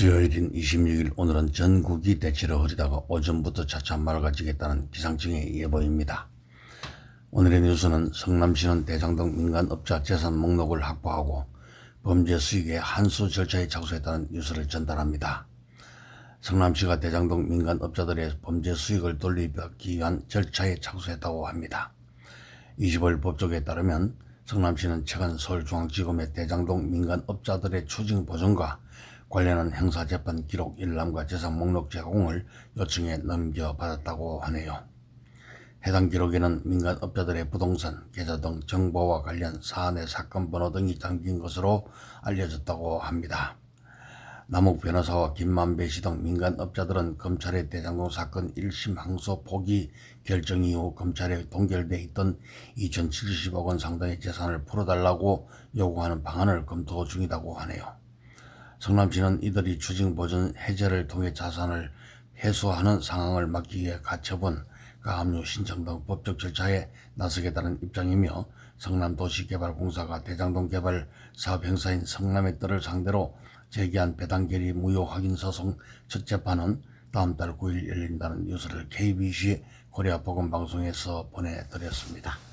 수요일인 26일 오늘은 전국이 대체로 흐리다가 오전부터 차차 맑아지겠다는 기상청의 예보입니다. 오늘의 뉴스는 성남시는 대장동 민간업자 재산 목록을 확보하고 범죄 수익의 한수 절차에 착수했다는 뉴스를 전달합니다. 성남시가 대장동 민간업자들의 범죄 수익을 돌려받기 위한 절차에 착수했다고 합니다. 20일 법조계에 따르면 성남시는 최근 서울중앙지검의 대장동 민간업자들의 추징 보전과 관련한 형사재판 기록 일람과 재산 목록 제공을 요청해 넘겨받았다고 하네요. 해당 기록에는 민간업자들의 부동산, 계좌 등 정보와 관련 사안의 사건 번호 등이 담긴 것으로 알려졌다고 합니다. 남욱 변호사와 김만배 씨 등 민간업자들은 검찰의 대장동 사건 1심 항소 포기 결정 이후 검찰에 동결돼 있던 2,070억 원 상당의 재산을 풀어달라고 요구하는 방안을 검토 중이라고 하네요. 성남시는 이들이 추징 보전 해제를 통해 자산을 회수하는 상황을 막기 위해 가처분, 가압류 신청 등 법적 절차에 나서겠다는 입장이며 성남도시개발공사가 대장동 개발 사업 행사인 성남의 뜰을 상대로 제기한 배당 결의 무효 확인 소송 첫 재판은 다음 달 9일 열린다는 뉴스를 KBC 코리아 보건방송에서 보내드렸습니다.